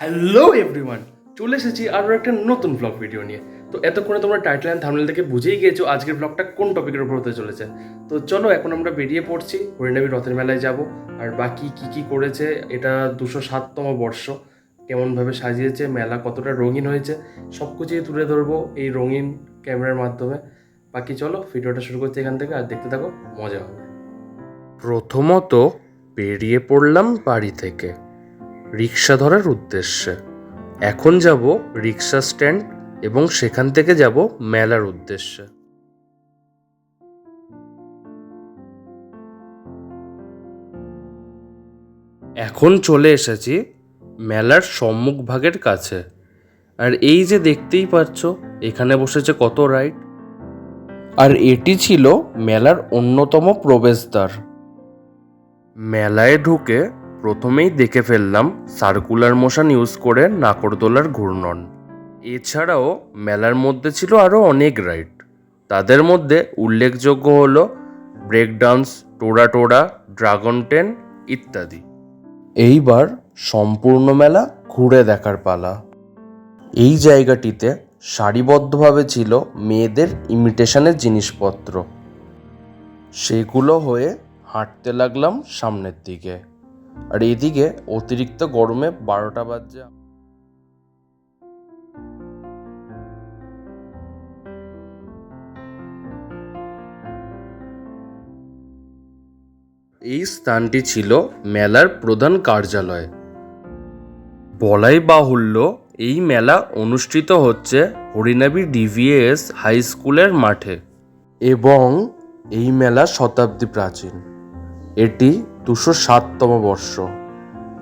Hello everyone চলে এসেছি আরও একটা নতুন ব্লগ ভিডিও নিয়ে। তো এতক্ষণে তোমরা টাইটেল অ্যান্ড থামনেল থেকে বুঝেই গিয়েছো আজকের ব্লগটা কোন টপিকের উপর হতে চলেছে। তো চলো এখন আমরা বেরিয়ে পড়ছি, হরিণাবি রথের মেলায় যাব। আর বাকি কি কি করেছে, এটা দুশো সাততম বর্ষ, কেমনভাবে সাজিয়েছে, মেলা কতটা রঙিন হয়েছে সব কিছুই তুলে ধরবো এই রঙিন ক্যামেরার মাধ্যমে। বাকি চলো ভিডিওটা শুরু করছি এখান থেকে, আর দেখতে থাকো, মজা হবে। প্রথমত বেরিয়ে পড়লাম বাড়ি থেকে। রিক্সা ধরার উদ্দেশ্যে। এখন যাব রিক্সা স্ট্যান্ড এবং সেখান থেকে যাব মেলার উদ্দেশ্যে। এখন চলে এসেছি মেলার সম্মুখ ভাগের কাছে। আর এই যে দেখতেই পাচ্ছ এখানে বসেছে কত রাইড। আর এটি ছিল মেলার অন্যতম প্রবেশদ্বার। মেলায় ঢুকে প্রথমেই দেখে ফেললাম সার্কুলার মোশন ইউজ করে নাকরদোলার ঘূর্ণন। এছাড়াও মেলার মধ্যে ছিল আরও অনেক রাইড। তাদের মধ্যে উল্লেখযোগ্য হল ব্রেক ডান্স টোড়া টোড়া ড্রাগন টেন ইত্যাদি। এইবার সম্পূর্ণ মেলা ঘুরে দেখার পালা। এই জায়গাটিতে সারিবদ্ধভাবে ছিল মেয়েদের ইমিটেশনের জিনিসপত্র। সেগুলো হয়ে হাঁটতে লাগলাম সামনের দিকে। আর এদিকে অতিরিক্ত গরমে বারোটা বাজছে। এই স্থানটি ছিল মেলার প্রধান কার্যালয়। বলাই বাহুল্য, এই মেলা অনুষ্ঠিত হচ্ছে হরিনাবি ডিভিএস হাই স্কুলের মাঠে এবং এই মেলা শতাব্দী প্রাচীন। এটি দুশো সাততম বর্ষ।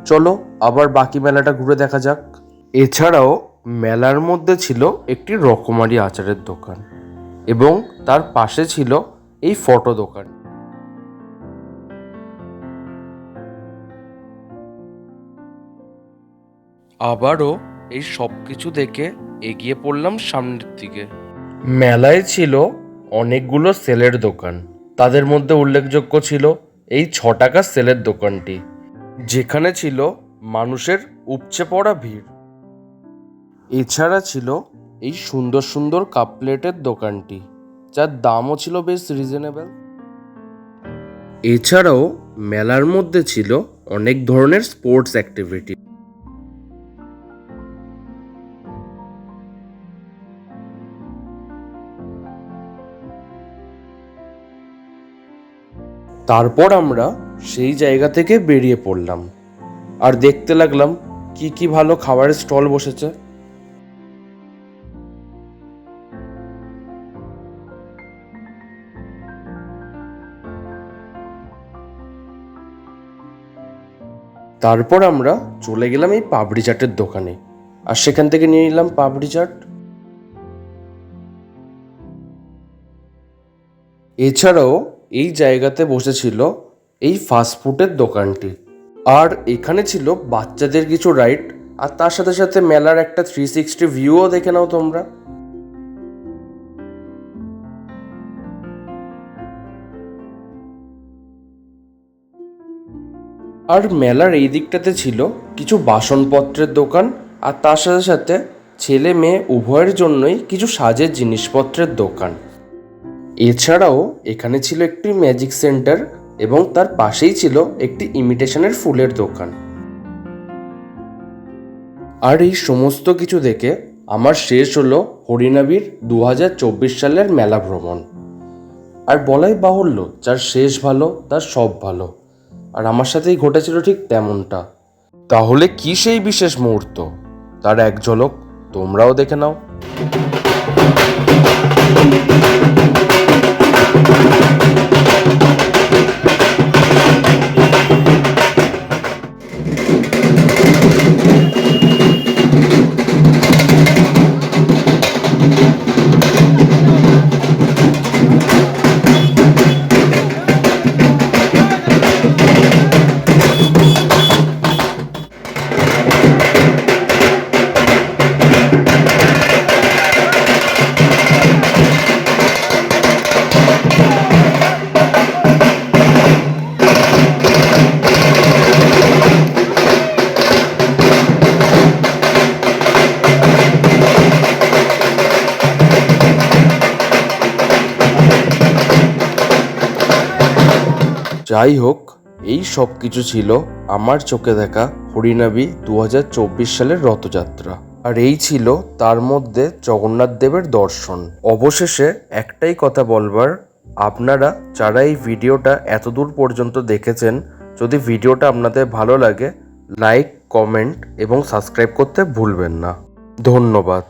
চলো আবার বাকি মেলাটা ঘুরে দেখা যাক। এছাড়াও মেলার মধ্যে ছিল একটি রকমারি আচারের দোকান এবং তার পাশে ছিল এই ফটো দোকান। আবারও এই সব কিছু দেখে এগিয়ে পড়লাম সামনের দিকে। মেলায় ছিল অনেকগুলো সেলের দোকান। তাদের মধ্যে উল্লেখযোগ্য ছিল এই ছ টাকার সেলের দোকানটি, যেখানে ছিল মানুষের উপচে পড়া ভিড়। এছাড়া ছিল এই সুন্দর সুন্দর কাপ প্লেটের দোকানটি, যার দামও ছিল বেশ রিজনেবল এছাড়াও মেলার মধ্যে ছিল অনেক ধরনের স্পোর্টস অ্যাক্টিভিটি তারপর আমরা সেই জায়গা থেকে বেরিয়ে পড়লাম। আর দেখতে লাগলাম কি কি ভালো খাবারের স্টল বসেছে। তারপর আমরা চলে গেলাম এই পাপড়ি চাটের দোকানে। আর সেখান থেকে নিয়ে নিলাম পাপড়ি চাট। এছাড়াও এই জায়গাতে বসেছিল এই ফাস্টফুডের দোকানটি। আর এখানে ছিল বাচ্চাদের কিছু রাইড আর তার সাথে সাথে মেলার একটা থ্রি সিক্সটি ভিউও দেখে নাও তোমরা। আর মেলার এই দিকটাতে ছিল কিছু বাসনপত্রের দোকান, আর তার সাথে সাথে ছেলে মেয়ে উভয়ের জন্যই কিছু সাজের জিনিসপত্রের দোকান। এছাড়াও এখানে ছিল একটি ম্যাজিক সেন্টার এবং তার পাশেই ছিল একটি ইমিটেশনের ফুলের দোকান। আর এই সমস্ত কিছু দেখে আমার শেষ হলো হরিনাবির দু সালের মেলা ভ্রমণ। আর বলাই বাহুল্য, যার শেষ ভালো, তার সব ভালো। আর আমার সাথেই ঘটেছিল ঠিক তেমনটা। তাহলে কি সেই বিশেষ মুহূর্ত? তার এক ঝলক তোমরাও দেখে নাও। যাই হোক, এই সব কিছু ছিল আমার চোখে দেখা হরিনাবি দু সালের রথযাত্রা। আর এই ছিল তার মধ্যে জগন্নাথ দেবের দর্শন। অবশেষে একটাই কথা বলবার, আপনারা যারা এই ভিডিওটা এতদূর পর্যন্ত দেখেছেন, যদি ভিডিওটা আপনাদের ভালো লাগে, লাইক, কমেন্ট এবং সাবস্ক্রাইব করতে ভুলবেন না। ধন্যবাদ।